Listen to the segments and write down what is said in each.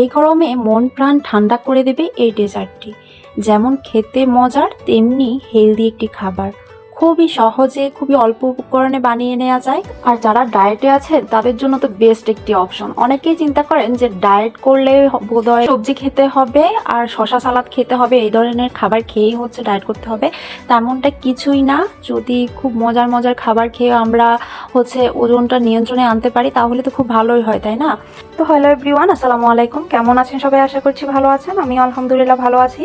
এই গরমে মন প্রাণ ঠান্ডা করে দেবে এই ডেজার্টটি। যেমন খেতে মজার, তেমনি হেলদি একটি খাবার। খুবই সহজে, খুবই অল্প উপকরণে বানিয়ে নেওয়া যায়। আর যারা ডায়েটে আছেন, তাদের জন্য তো বেস্ট একটি অপশন অনেকেই চিন্তা করেন যে ডায়েট করলে বোধহয় সবজি খেতে হবে আর শশা সালাদ খেতে হবে, এই ধরনের খাবার খেয়েই হচ্ছে ডায়েট করতে হবে। তেমনটা কিছুই না। যদি খুব মজার মজার খাবার খেয়ে আমরা হচ্ছে ওজনটা নিয়ন্ত্রণে আনতে পারি, তাহলে তো খুব ভালোই হয়, তাই না? তো হ্যালো এভরিওয়ান আসসালামু আলাইকুম। কেমন আছেন সবাই? আশা করছি ভালো আছেন। আমি আলহামদুলিল্লাহ ভালো আছি।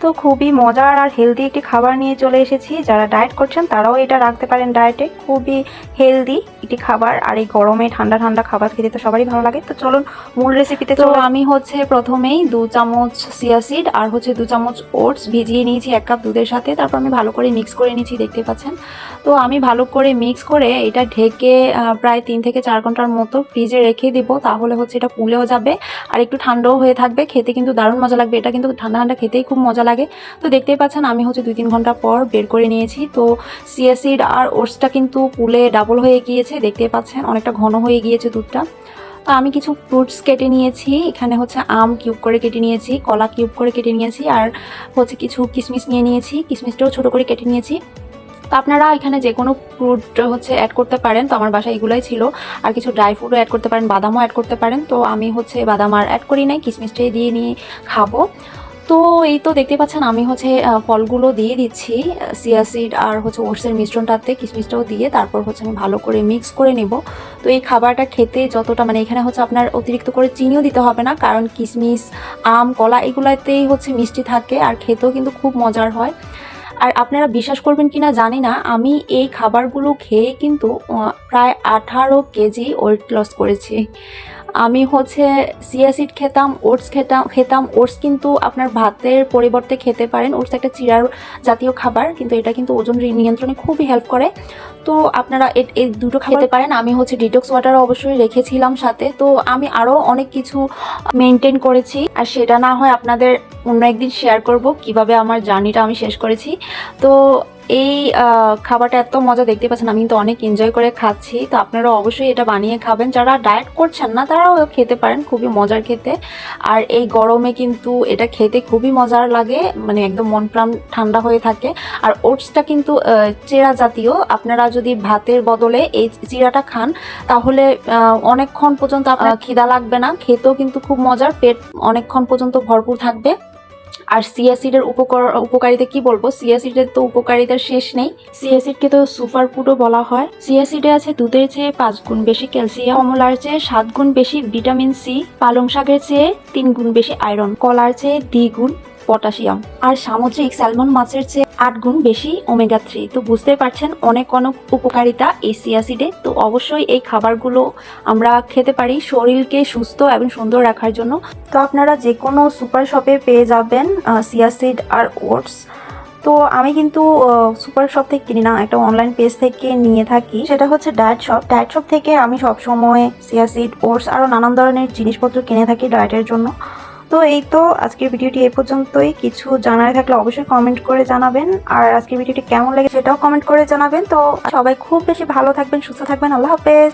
তো খুবই মজার আর হেলদি একটি খাবার নিয়ে চলে এসেছি। যারা ডায়েট করছেন তারাও এটা রাখতে পারেন ডায়েটে খুবই হেলদি একটি খাবার। আর এই গরমে ঠান্ডা ঠান্ডা খাবার খেতে তো সবারই ভালো লাগে। তো চলুন মূল রেসিপিতে তো আমি হচ্ছে প্রথমেই দু চামচ সিয়াসিড আর হচ্ছে দু চামচ ওটস ভিজিয়ে নিয়েছি এক কাপ দুধের সাথে। তারপর আমি ভালো করে মিক্স করে নিয়েছি দেখতে পাচ্ছেন। তো আমি ভালো করে মিক্স করে এটা ঢেকে প্রায় তিন থেকে চার ঘণ্টার মতো ফ্রিজে রেখে দিব। তাহলে হচ্ছে এটা ফুলেও যাবে আর একটু ঠান্ডাও হয়ে থাকবে। খেতে কিন্তু দারুণ মজা লাগবে। এটা কিন্তু ঠান্ডা ঠান্ডা খেতেই খুব মজা লাগে। তো দেখতেই পাচ্ছেন, আমি হচ্ছে দুই তিন ঘণ্টা পর বের করে নিয়েছি। তো সিয়াসিড আর ওটসটা কিন্তু পুলে ডাবল হয়ে গিয়েছে, দেখতেই পাচ্ছেন, অনেকটা ঘন হয়ে গিয়েছে দুধটা। তো আমি কিছু ফ্রুটস কেটে নিয়েছি, এখানে হচ্ছে আম কিউব করে কেটে নিয়েছি, কলা কিউব করে কেটে নিয়েছি, আর হচ্ছে কিছু কিশমিশ নিয়ে নিয়েছি, কিশমিশটাও ছোটো করে কেটে নিয়েছি। তো আপনারা এখানে যে কোনো ফ্রুট হচ্ছে অ্যাড করতে পারেন, তো আমার বাসায় এগুলোই ছিল। আর কিছু ড্রাই ফ্রুটও অ্যাড করতে পারেন, বাদামও অ্যাড করতে পারেন। তো আমি হচ্ছে বাদাম আর অ্যাড করি নাই, কিশমিশটাই দিয়ে নিয়ে খাব। তো এই তো দেখতে পাচ্ছেন, আমি হচ্ছে ফলগুলো দিয়ে দিচ্ছি সিয়াসিড আর হচ্ছে ওটসের মিশ্রণটাতে কিশমিশটাও দিয়ে তারপর হচ্ছে আমি ভালো করে মিক্স করে নেব। তো এই খাবারটা খেতে যতটা মানে এখানে হচ্ছে আপনার অতিরিক্ত করে চিনিও দিতে হবে না, কারণ কিশমিশ আম, কলা এগুলাতেই হচ্ছে মিষ্টি থাকে আর খেতেও কিন্তু খুব মজার হয়। আর আপনারা বিশ্বাস করবেন কিনা জানি না, আমি এই খাবারগুলো খেয়ে কিন্তু প্রায় আঠারো কেজি ওয়েট লস করেছি। আমি হচ্ছে সিয়াসিড খেতাম ওটস খেতাম খেতাম। ওটস কিন্তু আপনার ভাতের পরিবর্তে খেতে পারেন। ওটস একটা চিরার জাতীয় খাবার কিন্তু এটা কিন্তু ওজন নিয়ন্ত্রণে খুবই হেল্প করে। তো আপনারা এই দুটো খেতে পারেন। আমি হচ্ছে ডিটক্স ওয়াটার অবশ্যই রেখেছিলাম সাথে। তো আমি আরও অনেক কিছু মেনটেন করেছি। আর সেটা না হয় আপনাদের অন্য একদিন শেয়ার করব কীভাবে আমার জার্নিটা আমি শেষ করেছি। তো এই খাবারটা এত মজা দেখতে পাচ্ছেন, আমি কিন্তু অনেক এনজয় করে খাচ্ছি। তো আপনারা অবশ্যই এটা বানিয়ে খাবেন। যারা ডায়েট করছেন না, তারাও খেতে পারেন, খুবই মজার খেতে। আর এই গরমে কিন্তু এটা খেতে খুবই মজার লাগে মানে একদম মন প্রাণ ঠান্ডা হয়ে থাকে। আর ওটসটা কিন্তু চেরা জাতীয়। আপনারা যদি ভাতের বদলে এই চিরাটা খান, তাহলে অনেকক্ষণ পর্যন্ত খিদা লাগবে না। খেতেও কিন্তু খুব মজার, পেট অনেকক্ষণ পর্যন্ত ভরপুর থাকবে। আর সিয়াসিডের উপকার, উপকারিতা কি বলব? সিয়াসিডের তো উপকারিতা শেষ নেই। সিয়াসিডকে তো সুপার ফুডও বলা হয়। সিয়াসিডে আছে দুধের চেয়ে পাঁচ গুণ বেশি ক্যালসিয়াম, কমলার চেয়ে সাত গুণ বেশি ভিটামিন সি, পালং শাকের চেয়ে তিন গুণ বেশি আয়রন, কলার চেয়ে দ্বিগুণ পটাশিয়াম। আর সামুদ্রিক স্যালমন মাছের চেয়ে আট গুণ বেশি ওমেগা থ্রি। তো বুঝতে পারছেন, অনেক অনেক উপকারিতা এই সিয়াসিডে তো অবশ্যই এই খাবারগুলো আমরা খেতে পারি শরীরকে সুস্থ এবং সুন্দর রাখার জন্য। তো আপনারা যে কোনো সুপার শপে পেয়ে যাবেন সিয়াসিড আর ওটস। তো আমি কিন্তু সুপার শপ থেকে কিনি না, একটা অনলাইন পেজ থেকে নিয়ে থাকি। সেটা হচ্ছে ডায়েট শপ। ডায়েট শপ থেকে আমি সব সময় সিয়াসিড ওটস আরও নানান ধরনের জিনিসপত্র কিনে থাকি ডায়েটের জন্য। তো এই তো আজকের ভিডিওটি এই পর্যন্তই। কিছু জানার থাকলে অবশ্যই কমেন্ট করে জানাবেন। আর আজকের ভিডিওটি কেমন লাগে সেটাও কমেন্ট করে জানাবেন। তো সবাই খুব বেশি ভালো থাকবেন, সুস্থ থাকবেন। আল্লাহ হাফেজ।